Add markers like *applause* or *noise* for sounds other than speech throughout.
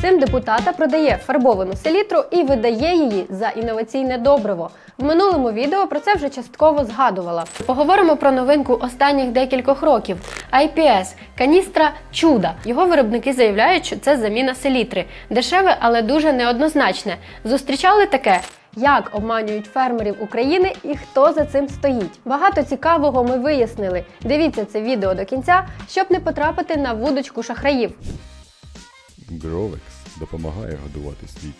Син депутата продає фарбовану селітру і видає її за інноваційне добриво. В минулому відео про це вже частково згадувала. Поговоримо про новинку останніх декількох років IPS – каністра чуда. Його виробники заявляють, що це заміна селітри. Дешеве, але дуже неоднозначне. Зустрічали таке? Як обманюють фермерів України і хто за цим стоїть? Багато цікавого ми вияснили. Дивіться це відео до кінця, щоб не потрапити на вудочку шахраїв. Гровекс допомагає годувати світ.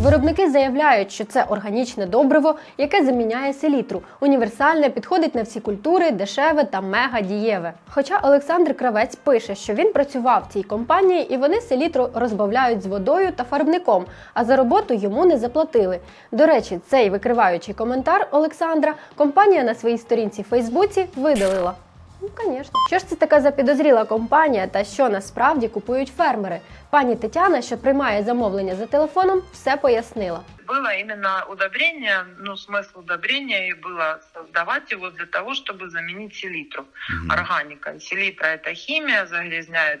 Виробники заявляють, що це органічне добриво, яке заміняє селітру. Універсальне підходить на всі культури, дешеве та мега дієве. Хоча Олександр Кравець пише, що він працював в цій компанії і вони селітру розбавляють з водою та фарбником, а за роботу йому не заплатили. До речі, цей викриваючий коментар Олександра компанія на своїй сторінці в Фейсбуці видалила. Ну, звісно. Що ж це така за підозріла компанія та що насправді купують фермери? Пані Тетяна, що приймає замовлення за телефоном, все пояснила. было именно удобрение, ну, смысл удобрения и было создавать его для того, чтобы заменить селитру органикой. Селитра – это химия, загрязняет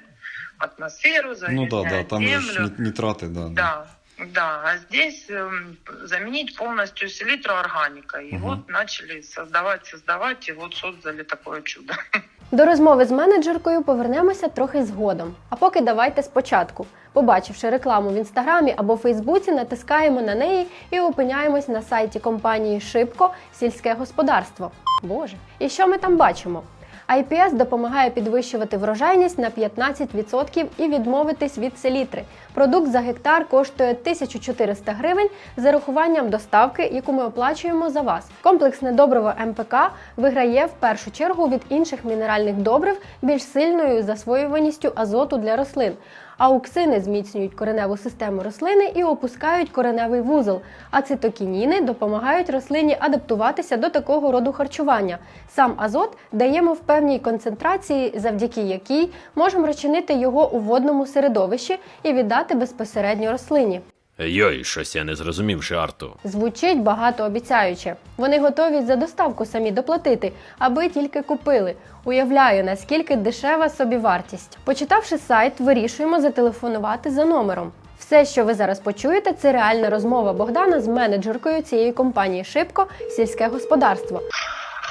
атмосферу, Ну загрязняет да, да, там же ж землю. ні- нітрати, да. Да, да. а здесь эм, заменить полностью селитру органикой. И Мгм. вот начали создавать, создавать, и вот создали такое чудо. *laughs* До розмови з менеджеркою повернемося трохи згодом. А поки давайте спочатку. Побачивши рекламу в інстаграмі або Фейсбуці, натискаємо на неї і опиняємось на сайті компанії Шибко сільське господарство. Боже, і що ми там бачимо? IPS допомагає підвищувати врожайність на 15% і відмовитись від селітри. Продукт за гектар коштує 1400 гривень з зарахуванням доставки, яку ми оплачуємо за вас. Комплексне добриво МПК виграє в першу чергу від інших мінеральних добрив більш сильною засвоюваністю азоту для рослин. Ауксини зміцнюють кореневу систему рослини і опускають кореневий вузол, а цитокініни допомагають рослині адаптуватися до такого роду харчування. Сам азот даємо в певній концентрації, завдяки якій можемо розчинити його у водному середовищі і віддати безпосередньо рослині. Йой, щось я не зрозумів, Арту. Звучить багатообіцяюче. Вони готові за доставку самі доплатити, аби тільки купили. Уявляю, наскільки дешева собівартість. Почитавши сайт, вирішуємо зателефонувати за номером. Все, що ви зараз почуєте, це реальна розмова Богдана з менеджеркою цієї компанії Шибко сільське господарство.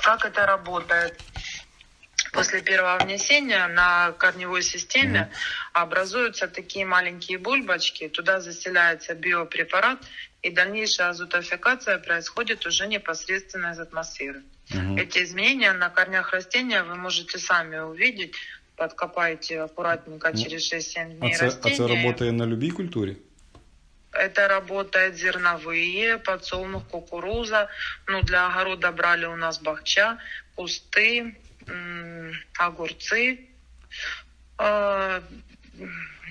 Как это работает? После первого внесения на корневой системе образуются такие маленькие бульбочки, туда заселяется биопрепарат, и дальнейшая азотофикация происходит уже непосредственно из атмосферы. Мгм. Эти изменения на корнях растения вы можете сами увидеть, подкопайте аккуратненько Ну, через 6-7 А дней це, а растения. це працює на любій культурі? Это работает зерновые, подсолнух, кукуруза. Ну, для огорода брали у нас бахча, кусты, м, огурцы. Э,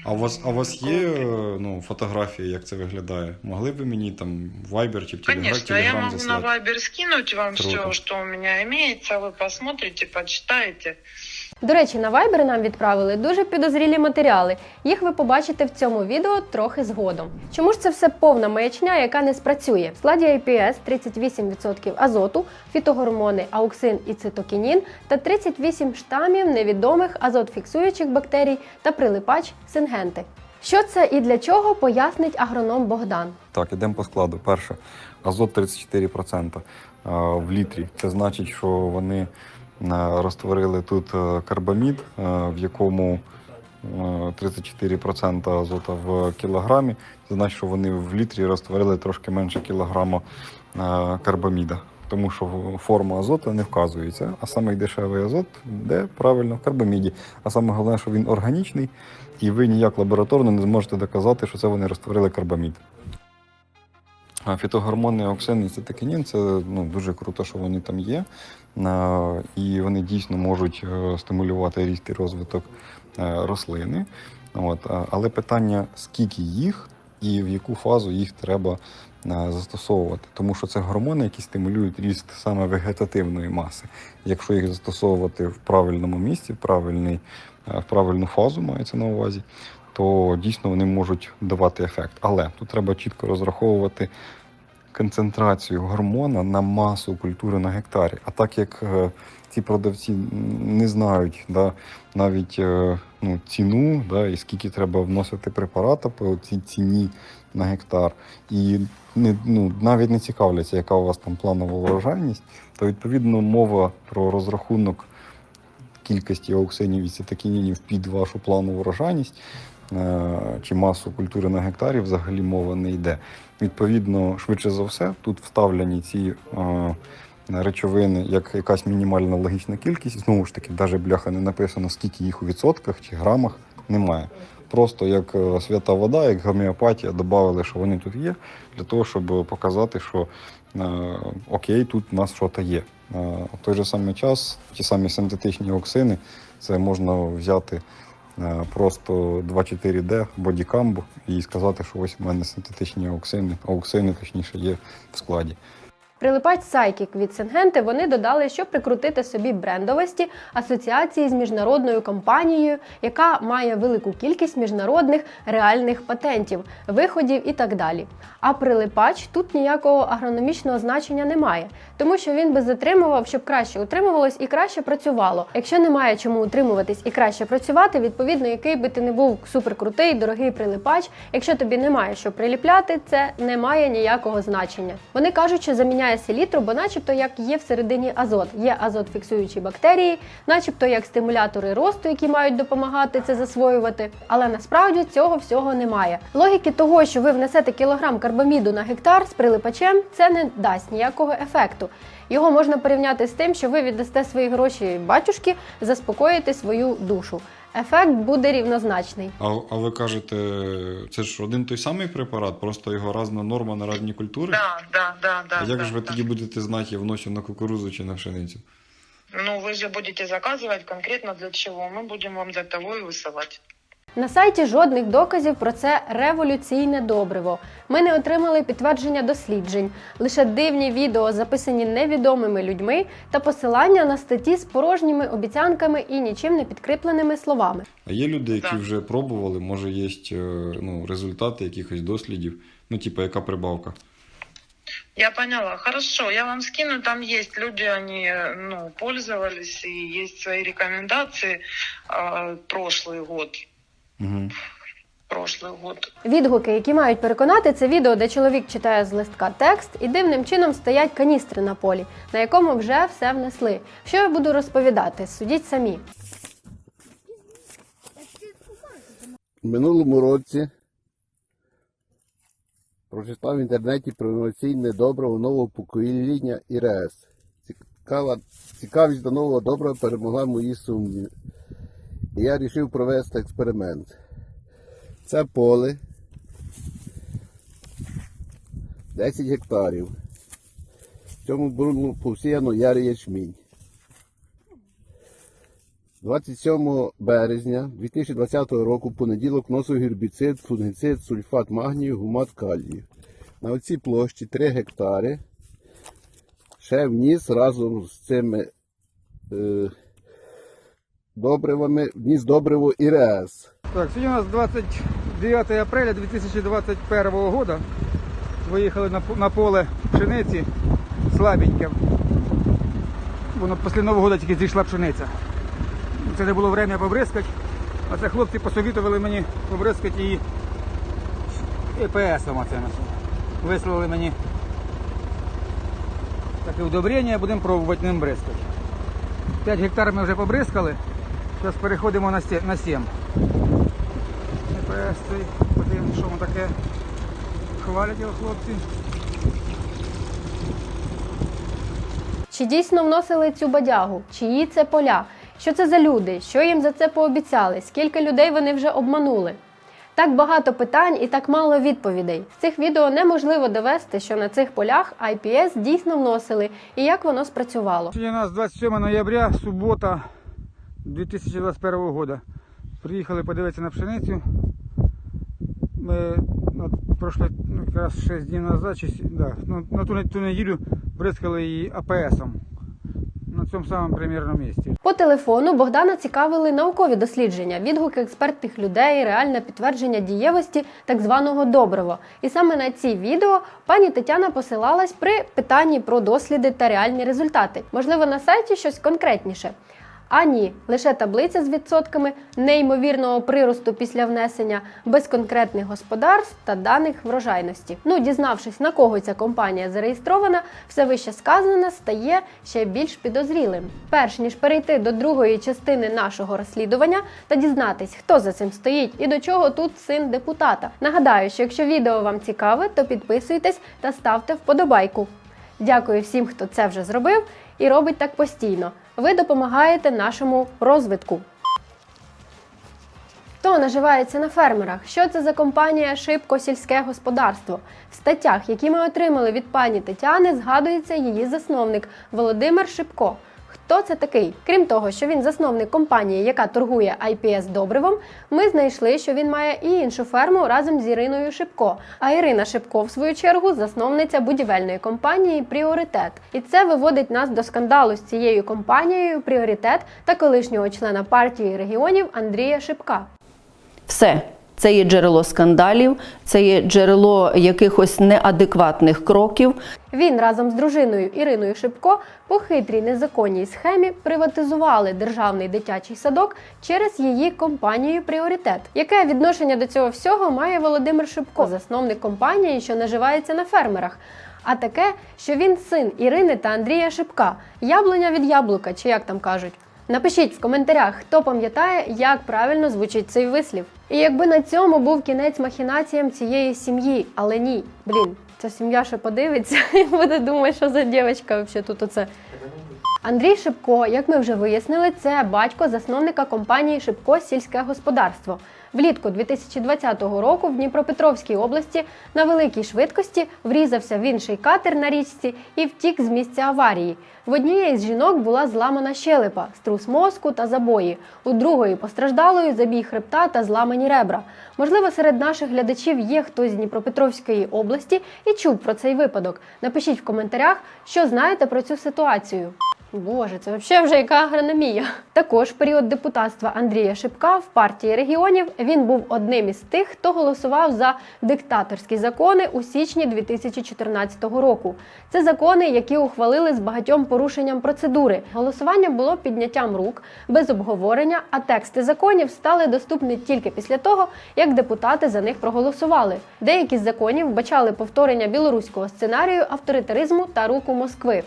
А у вас, а у вас є е, ну, фотографії, як це виглядає? Могли б ви мені там в Viber чи в Telegram, Конечно, я Telegram могу на заслати? Viber скинуть вам Круто. все, что у меня имеется, вы посмотрите, почитаете. До речі, на Viber нам відправили дуже підозрілі матеріали. Їх ви побачите в цьому відео трохи згодом. Чому ж це все повна маячня, яка не спрацює? В складі IPS 38% азоту, фітогормони, ауксин і цитокінін та 38 штамів невідомих азотфіксуючих бактерій та прилипач сингенти. Що це і для чого пояснить агроном Богдан. Так, ідемо по складу. Перше, азот 34% в літрі. Це значить, що вони розтворили тут е, карбамід, е, в якому е, 34% азота в кілограмі. Це значить, що вони в літрі розтворили трошки менше кілограма е, карбаміда. Тому що форма азоту не вказується, а самий дешевий азот де правильно в карбаміді. А саме головне, що він органічний, і ви ніяк лабораторно не зможете доказати, що це вони розтворили карбамід. Фітогормони, оксин і цитокінін це ну, дуже круто, що вони там є. І вони дійсно можуть е, стимулювати ріст і розвиток е, рослини. От. Але питання, скільки їх і в яку фазу їх треба е, застосовувати. Тому що це гормони, які стимулюють ріст саме вегетативної маси. Якщо їх застосовувати в правильному місці, в, правильний, в правильну фазу мається на увазі, то дійсно вони можуть давати ефект. Але тут треба чітко розраховувати концентрацію гормона на масу культури на гектарі. А так як е, ці продавці не знають да, навіть е, ну, ціну, да, і скільки треба вносити препарата по цій ціні на гектар, і не, ну, навіть не цікавляться, яка у вас там планова врожайність, то відповідно мова про розрахунок кількості ауксинів і цитокінінів під вашу планову врожайність чи масу культури на гектарі взагалі мова не йде. Відповідно, швидше за все, тут вставлені ці е, речовини як якась мінімальна логічна кількість. Знову ж таки, навіть бляха не написано, скільки їх у відсотках чи грамах немає. Просто як е, свята вода, як гомеопатія, додали, що вони тут є, для того, щоб показати, що е, окей, тут у нас щось є. Е, в той же самий час ті самі синтетичні оксини, це можна взяти е, просто 2,4D бодікамбу і сказати, що ось у мене синтетичні ауксини, ауксини точніше є в складі. Прилипач Psychic від Сингенти вони додали, щоб прикрутити собі брендовості асоціації з міжнародною компанією, яка має велику кількість міжнародних реальних патентів, виходів і так далі. А прилипач тут ніякого агрономічного значення немає, тому що він би затримував, щоб краще утримувалось і краще працювало. Якщо немає чому утримуватись і краще працювати, відповідно, який би ти не був суперкрутий, дорогий прилипач, якщо тобі немає що приліпляти, це не має ніякого значення. Вони кажуть, що заміняє селітру, бо начебто як є всередині азот. Є азот фіксуючі бактерії, начебто як стимулятори росту, які мають допомагати це засвоювати. Але насправді цього всього немає. Логіки того, що ви внесете кілограм карбаміду на гектар з прилипачем, це не дасть ніякого ефекту. Його можна порівняти з тим, що ви віддасте свої гроші батюшки, заспокоїте свою душу Ефект буде рівнозначний. А, а ви кажете, це ж один той самий препарат, просто його різна норма на різні культури? Да, да, да, да. а як да, ж ви да. тоді будете знати, я вносю на кукурузу чи на пшеницю? Ну, вы же будете заказывать конкретно для чего. Мы будем вам для того и высылать. На сайті жодних доказів про це революційне добриво. Ми не отримали підтвердження досліджень, лише дивні відео, записані невідомими людьми, та посилання на статті з порожніми обіцянками і нічим не підкріпленими словами. А є люди, які Так. вже пробували, може є ну, результати якихось дослідів, ну, типу, яка прибавка? Я поняла. Хорошо, я вам скину. Там есть люди, они э, ну, пользовались, и есть свои рекомендации. э, прошлый год. Угу. Прошлый год. Відгуки, які мають переконати, це відео, де чоловік читає з листка текст, і дивним чином стоять каністри на полі, на якому вже все внесли. Що я буду розповідати? Судіть самі. В минулому році прочитав в інтернеті про інноваційне добриво нового покоління ІРС. Цікава, цікавість до нового добрива перемогла мої сумніви. Я вирішив провести експеримент. Це поле 10 гектарів. В цьому було посіяно ярий ячмінь. 27 березня 2020 року понеділок вносив гербіцид, фунгіцид, сульфат магнію, гумат калію. На оцій площі 3 гектари. Ще вніс разом з цими е, добривами, вніс добриво ІРС. Так, сьогодні у нас 29 апреля 2021 года. Виїхали на, поле пшениці слабеньке. Воно після Нового року тільки зійшла пшениця. Це не було время побризкати. А це хлопці посовітували мені побризкати її ЕПСом оце. Вислали мені таке удобрення, будемо пробувати ним бризкати. 5 гектарів ми вже побризкали. Зараз переходимо на сє- 7. ЕПС цей, подивимось, що воно таке. Хвалять його хлопці. Чи дійсно вносили цю бадягу? Чиї це поля? Що це за люди? Що їм за це пообіцяли? Скільки людей вони вже обманули? Так багато питань і так мало відповідей. З цих відео неможливо довести, що на цих полях IPS дійсно вносили і як воно спрацювало. Сьогодні у нас 27 ноября, субота 2021 года. Приїхали подивитися на пшеницю. Ми ну, пройшли ну, якраз 6 днів назад, чи, да, ну, на ту, ту неділю бризкали її АПСом. На цьому самому примірному місці. По телефону Богдана цікавили наукові дослідження, відгуки експертних людей, реальне підтвердження дієвості так званого добрива. І саме на ці відео пані Тетяна посилалась при питанні про досліди та реальні результати. Можливо, на сайті щось конкретніше. А ні, лише таблиця з відсотками неймовірного приросту після внесення, без конкретних господарств та даних врожайності. Ну, дізнавшись, на кого ця компанія зареєстрована, все вище сказане стає ще більш підозрілим. Перш ніж перейти до другої частини нашого розслідування та дізнатись, хто за цим стоїть і до чого тут син депутата. Нагадаю, що якщо відео вам цікаве, то підписуйтесь та ставте вподобайку. Дякую всім, хто це вже зробив і робить так постійно. Ви допомагаєте нашому розвитку. Хто наживається на фермерах? Що це за компанія Шибко сільське господарство? В статтях, які ми отримали від пані Тетяни, згадується її засновник Володимир Шибко. Хто це такий? Крім того, що він засновник компанії, яка торгує IPS добривом, ми знайшли, що він має і іншу ферму разом з Іриною Шибко. А Ірина Шибко, в свою чергу, засновниця будівельної компанії Пріоритет. І це виводить нас до скандалу з цією компанією Пріоритет та колишнього члена партії регіонів Андрія Шибка. Все. Це є джерело скандалів, це є джерело якихось неадекватних кроків. Він разом з дружиною Іриною Шипко по хитрій незаконній схемі приватизували державний дитячий садок через її компанію Пріоритет. Яке відношення до цього всього має Володимир Шипко, засновник компанії, що наживається на фермерах? А таке, що він син Ірини та Андрія Шипка, яблуня від яблука, чи як там кажуть. Напишіть в коментарях, хто пам'ятає, як правильно звучить цей вислів. І якби на цьому був кінець махінаціям цієї сім'ї, але ні, блін, ця сім'я ще подивиться *laughs* і буде думати, що за дівчинка взагалі тут оце. Андрій Шипко, як ми вже вияснили, це батько засновника компанії Шипко сільське господарство. Влітку 2020 року в Дніпропетровській області на великій швидкості врізався в інший катер на річці і втік з місця аварії. В однієї з жінок була зламана щелепа, струс мозку та забої. У другої постраждалої забій хребта та зламані ребра. Можливо, серед наших глядачів є хтось з Дніпропетровської області і чув про цей випадок. Напишіть в коментарях, що знаєте про цю ситуацію. Боже, це взагалі вже яка агрономія. Також в період депутатства Андрія Шипка в партії регіонів він був одним із тих, хто голосував за диктаторські закони у січні 2014 року. Це закони, які ухвалили з багатьом порушенням процедури. Голосування було підняттям рук без обговорення, а тексти законів стали доступні тільки після того, як депутати за них проголосували. Деякі з законів вбачали повторення білоруського сценарію авторитаризму та руку Москви.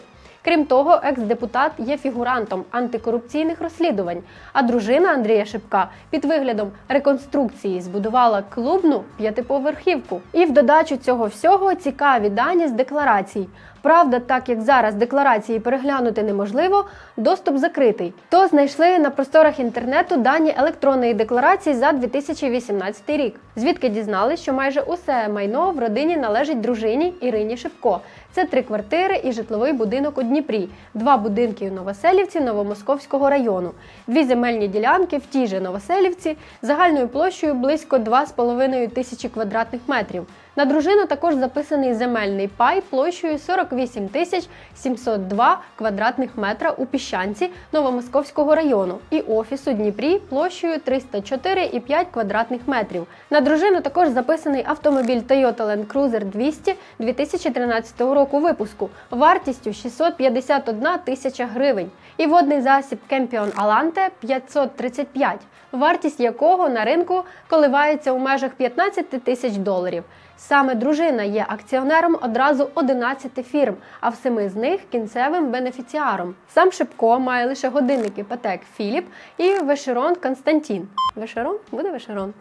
Крім того, екс-депутат є фігурантом антикорупційних розслідувань. А дружина Андрія Шипка під виглядом реконструкції збудувала клубну п'ятиповерхівку. І в додачу цього всього цікаві дані з декларацій. Правда, так як зараз декларації переглянути неможливо, доступ закритий. То знайшли на просторах інтернету дані електронної декларації за 2018 рік, звідки дізнались, що майже усе майно в родині належить дружині Ірині Шипко. Це три квартири і житловий будинок у Дніпрі, два будинки у Новоселівці Новомосковського району, дві земельні ділянки в тій же Новоселівці загальною площею близько 2,5 тисячі квадратних метрів. На дружину також записаний земельний пай площею 48 тисяч 702 квадратних метра у Піщанці Новомосковського району і офіс у Дніпрі площею 304,5 квадратних метрів. На дружину також записаний автомобіль Toyota Land Cruiser 200 2013 року випуску вартістю 651 тисяча гривень і водний засіб Кемпіон Аланте 535, вартість якого на ринку коливається у межах 15 тисяч доларів. Саме дружина є акціонером одразу 11 фірм, а в семи з них кінцевим бенефіціаром. Сам Шипко має лише годинники Патек Філіп і Вешерон Константін. Вешерон? Буде Вешерон?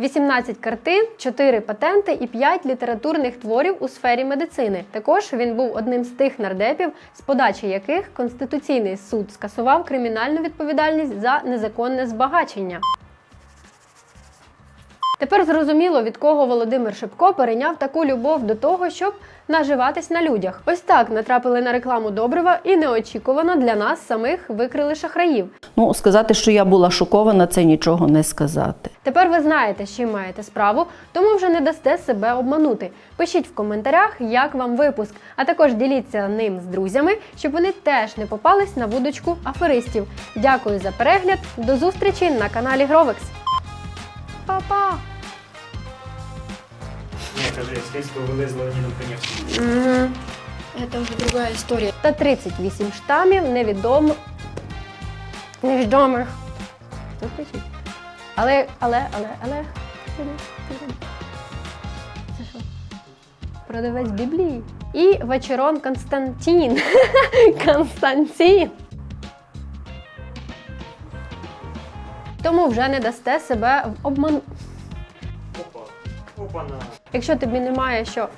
18 картин, 4 патенти і 5 літературних творів у сфері медицини. Також він був одним з тих нардепів, з подачі яких Конституційний суд скасував кримінальну відповідальність за незаконне збагачення. Тепер зрозуміло, від кого Володимир Шипко перейняв таку любов до того, щоб наживатись на людях. Ось так натрапили на рекламу добрива і неочікувано для нас самих викрили шахраїв. Ну, сказати, що я була шокована, це нічого не сказати. Тепер ви знаєте, з чим маєте справу, тому вже не дасте себе обманути. Пишіть в коментарях, як вам випуск, а також діліться ним з друзями, щоб вони теж не попались на вудочку аферистів. Дякую за перегляд. До зустрічі на каналі Гровекс. Па-па! Ні, кажи, слідство вели з Леонідом Конєвським. Это уже другая історія. Та 38 штамів невідомо... невідомих. Але, але, але, але. Це що? Продавець Біблії. І вечерон Константин. *laughs* Константин. Тому вже не дасте себе в обман. Опа. Опа на. Якщо тобі немає що.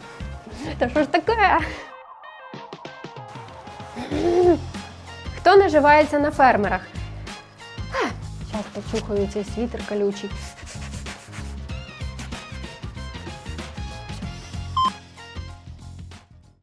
Та що ж таке? Хто наживається на фермерах? Часто почухаю цей світер колючий.